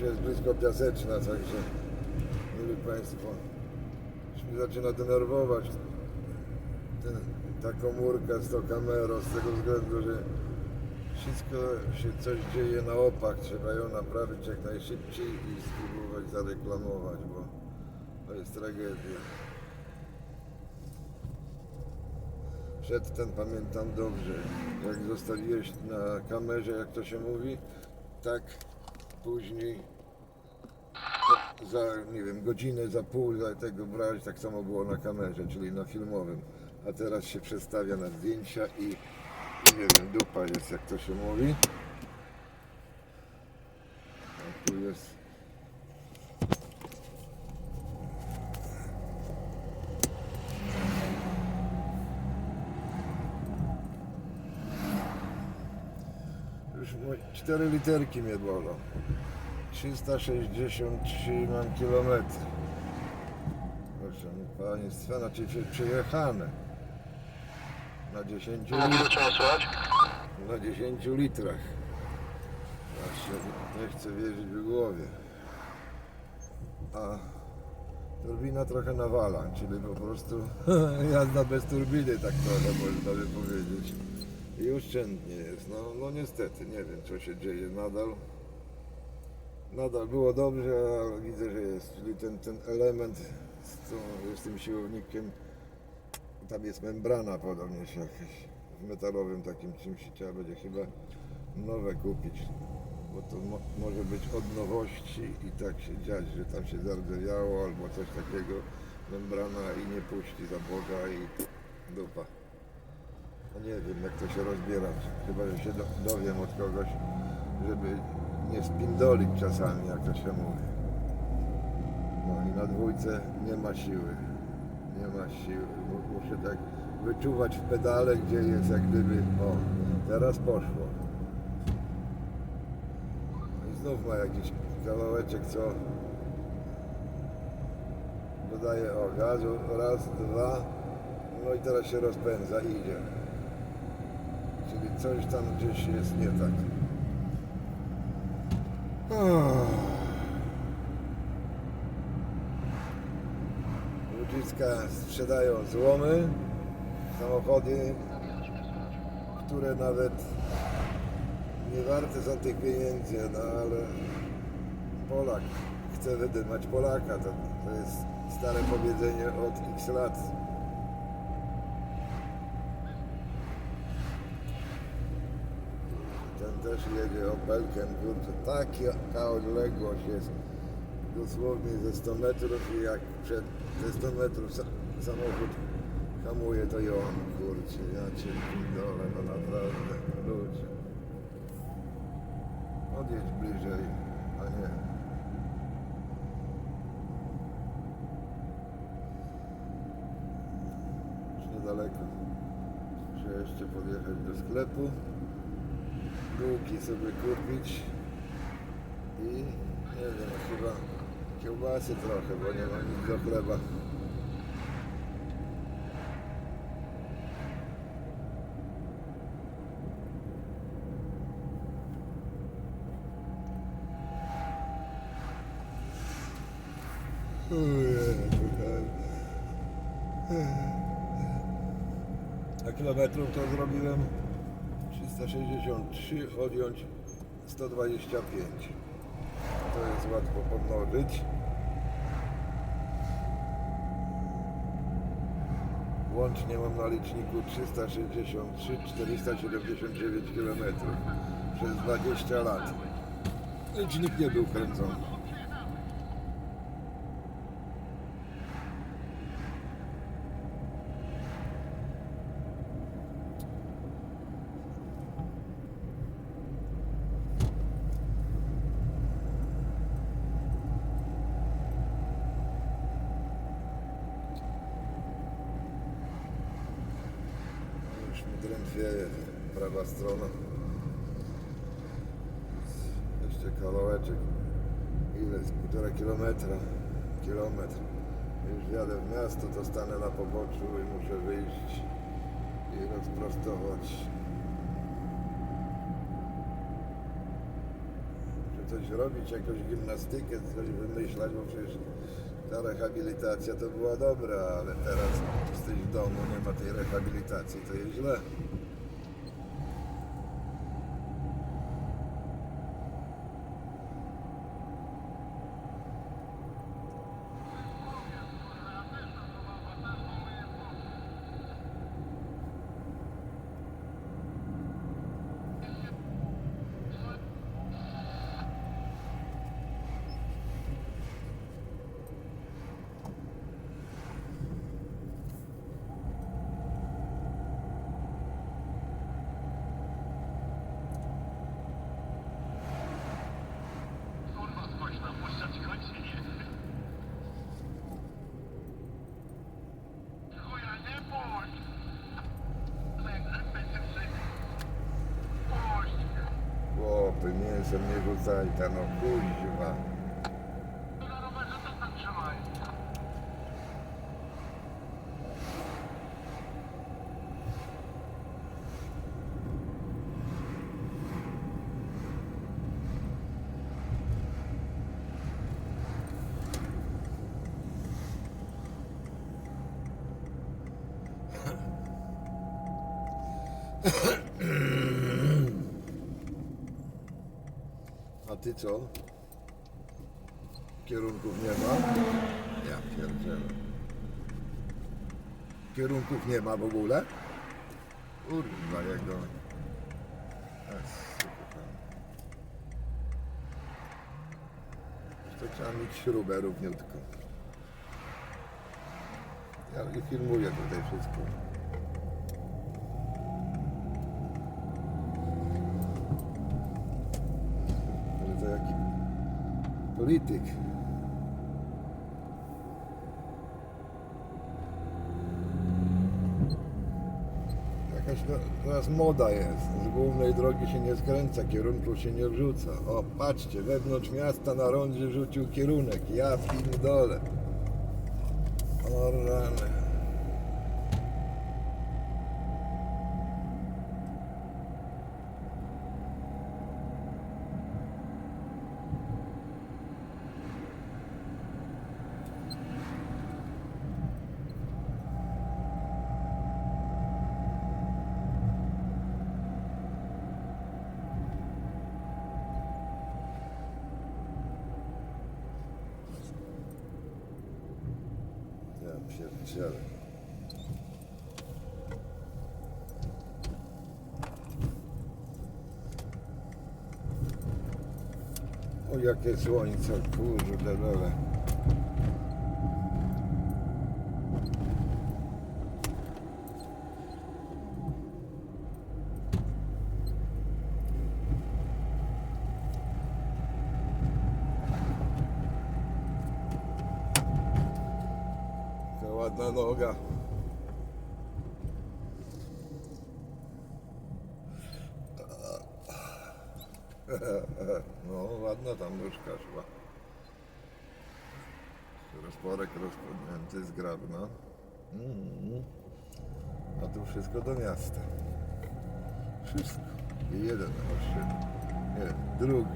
już jest blisko Piaseczna, także mieli Państwo, już zaczyna denerwować ten, ta komórka z tą kamerą, z tego względu, że wszystko się coś dzieje na opak, trzeba ją naprawić jak najszybciej i spróbować zareklamować, bo to jest tragedia. Przedtem pamiętam dobrze, jak zostawiłeś na kamerze, jak to się mówi, tak później za, nie wiem, godzinę, za pół za tego brać, tak samo było na kamerze, czyli na filmowym. A teraz się przestawia na zdjęcia i, i nie wiem, dupa jest, jak to się mówi. A tu jest Już mo- cztery literki mnie bolą. 363 mam kilometry. Proszę Państwa, znaczy prze- przejechane. Na 10 Na ile litrach. trzeba słuchać? Na 10 litrach. Się nie chcę wierzyć w głowie. A turbina trochę nawala, czyli po prostu jazda bez turbiny, tak trochę można by powiedzieć. I oszczędnie jest. No, no niestety, nie wiem co się dzieje nadal. Nadal było dobrze, ale widzę, że jest, czyli ten, ten element z, tą, z tym siłownikiem, tam jest membrana podobnie się jakaś w metalowym takim czymś trzeba będzie chyba nowe kupić, bo to mo, może być od nowości i tak się dziać, że tam się zardzewiało albo coś takiego, membrana i nie puści za Boga i dupa. No nie wiem jak to się rozbiera, chyba że się do, dowiem od kogoś, żeby nie spindolić czasami, jak to się mówi. No i na dwójce nie ma siły. Nie ma siły. Mu- Muszę tak wyczuwać w pedale, gdzie jest jak gdyby, o, teraz poszło. I znów ma jakiś kawałeczek, co dodaje o gazu, raz, dwa, no i teraz się rozpędza, idzie. Czyli coś tam gdzieś jest nie tak. Ludziska sprzedają złomy, samochody, które nawet nie warte są tych pieniędzy, no ale Polak chce wydymać Polaka, to, to jest stare powiedzenie od x lat. Ten też jedzie Opelkiem, kurczę, taka odległość jest dosłownie ze 100 metrów i jak przed te 100 metrów sa samochód hamuje, to on, kurczę, ja cię dole, no naprawdę, ludzie. Odjedź bliżej, a nie. Już niedaleko. Muszę jeszcze podjechać do sklepu. Bułki sobie kupić. I nie wiem, chyba kiełbasy trochę, bo nie ma nic do chleba. A kilometrów to zrobiłem 363, odjąć 125. To jest łatwo pomnożyć. Łącznie mam na liczniku 363 479 km przez 20 lat. Licznik nie był kręcony. Już prawa strona. Jeszcze kawałeczek. Ile? Z półtora kilometra. Kilometr. Już jadę w miasto, to stanę na poboczu i muszę wyjść i rozprostować. Muszę coś robić, jakąś gimnastykę, coś wymyślać, bo przecież ta rehabilitacja to była dobra, ale teraz jesteś w domu, nie ma tej rehabilitacji, to jest źle. Ta no kuźwa. Tu na rowerze to tak trzymaj. A ty co? Kierunków nie ma? Ja pierdzielę. Kierunków nie ma w ogóle? Kurwa jego. To trzeba mieć śrubę równiutką. Ja filmuję tutaj wszystko. Ale to jaki polityk. Jakaś no, teraz moda jest. Z głównej drogi się nie skręca, kierunku się nie wrzuca. O, patrzcie, wewnątrz miasta na rondzie rzucił kierunek. Ja w dole. O rany. Ja O jakie słońce, kurde dole. Jaka ładna noga. No, ładna tam nóżka szła. Rozporek rozpodnięty, zgrabna. Mm. A tu wszystko do miasta. Wszystko. I jeden osiem. Nie, drugi.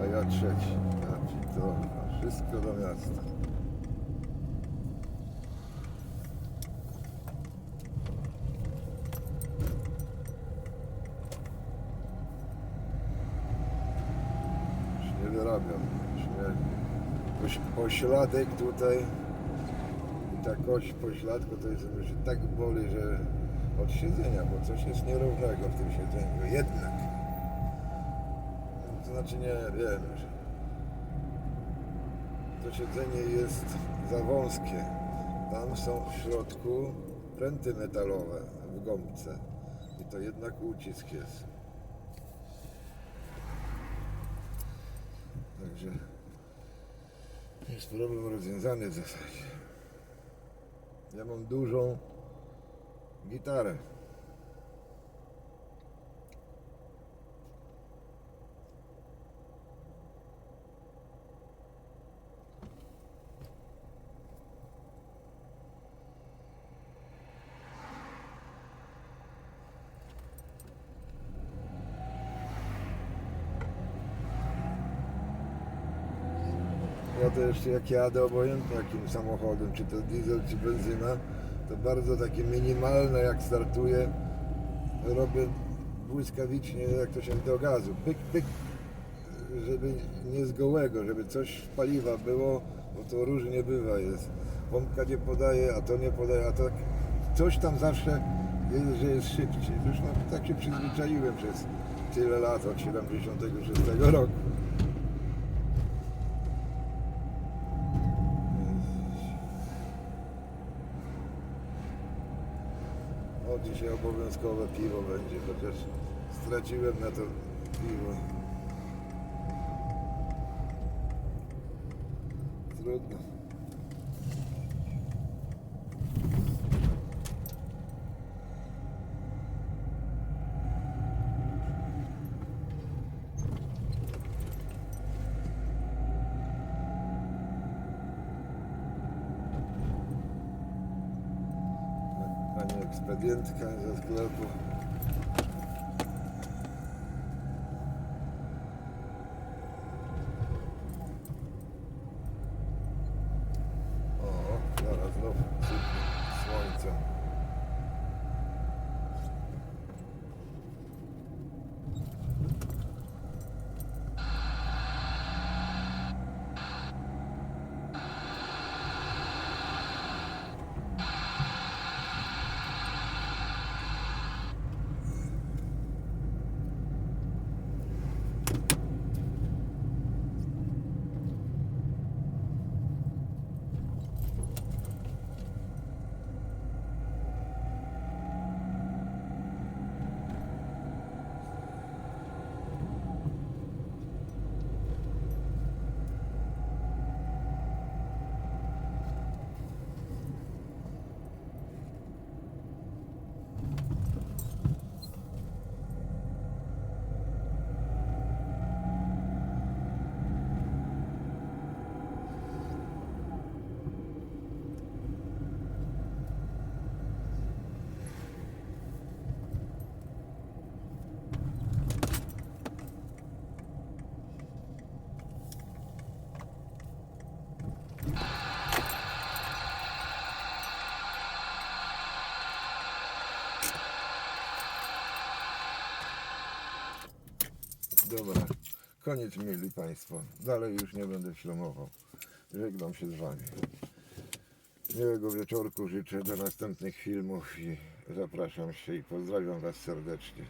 A ja trzeci. Ja ci to. Wszystko do miasta. Już nie wyrabiam. Już nie. Poś, pośladek tutaj ta kość pośladku to jest że tak boli, że od siedzenia, bo coś jest nierównego w tym siedzeniu. Jednak. To znaczy nie wiem, że to siedzenie jest za wąskie. Tam są w środku pręty metalowe w gąbce. I to jednak ucisk jest. Także jest problem rozwiązany w zasadzie. Ja mam dużą gitarę. To jeszcze jak jadę obojętnie jakim samochodem, czy to diesel, czy benzyna, to bardzo takie minimalne jak startuję, robię błyskawicznie, jak to się do gazu, pyk, pyk, żeby nie z gołego, żeby coś paliwa było, bo to różnie bywa jest. Pompka nie podaje, a to nie podaje, a tak coś tam zawsze jest, że jest szybciej. Zresztą tak się przyzwyczaiłem przez tyle lat, od 76 roku. Dzisiaj obowiązkowe piwo będzie, chociaż straciłem na to piwo. Trudno. Pani ekspedientka ze sklepu. O, zaraz sypnie słońce. Dobra, koniec mieli Państwo. Dalej już nie będę ślumował. Żegnam się z Wami. Miłego wieczorku życzę do następnych filmów i zapraszam się i pozdrawiam Was serdecznie.